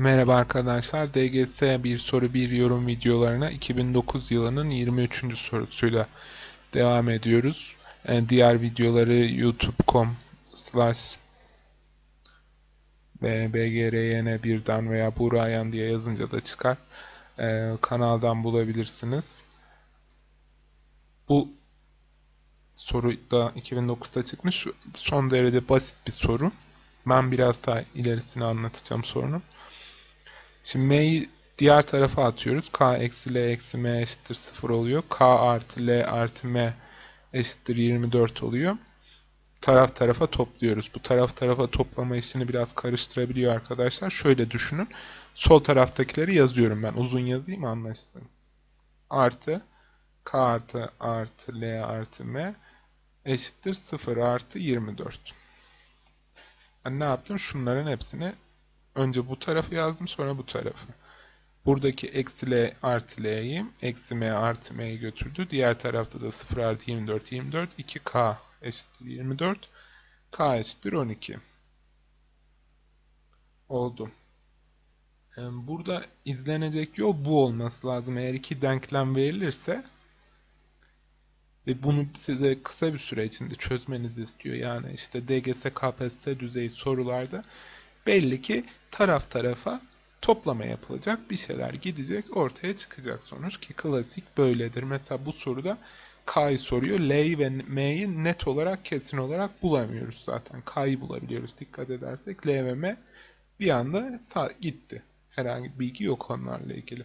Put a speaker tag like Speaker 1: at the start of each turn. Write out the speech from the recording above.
Speaker 1: Merhaba arkadaşlar. DGS bir soru bir yorum videolarına 2009 yılının 23. sorusuyla devam ediyoruz. Yani diğer videoları youtube.com slash bgryn1'den veya burayan diye yazınca da çıkar. Ee, kanaldan bulabilirsiniz. Bu soru da 2009'da çıkmış. Son derece basit bir soru. Ben biraz daha ilerisini anlatacağım sorunun. Şimdi m'yi diğer tarafa atıyoruz. k eksi l eksi m eşittir 0 oluyor. k artı l artı m eşittir 24 oluyor. Taraf tarafa topluyoruz. Bu taraf tarafa toplama işini biraz karıştırabiliyor arkadaşlar. Şöyle düşünün. Sol taraftakileri yazıyorum ben. Uzun yazayım anlaşılsın. Artı k artı artı l artı m eşittir 0 artı 24. Ben ne yaptım? Şunların hepsini önce bu tarafı yazdım sonra bu tarafı. Buradaki eksi l artı l'yi eksi m artı m'yi götürdü. Diğer tarafta da 0 artı 24 24 2k eşittir 24 k eşittir 12 oldu. Burada izlenecek yol bu olması lazım. Eğer iki denklem verilirse ve bunu size kısa bir süre içinde çözmenizi istiyor. Yani işte DGS, KPSS düzeyi sorularda belli ki taraf tarafa toplama yapılacak. Bir şeyler gidecek, ortaya çıkacak sonuç ki klasik böyledir. Mesela bu soruda K'yı soruyor. L'yi ve M'yi net olarak kesin olarak bulamıyoruz zaten. K'yı bulabiliyoruz dikkat edersek. L ve M bir anda gitti. Herhangi bir bilgi yok onlarla ilgili.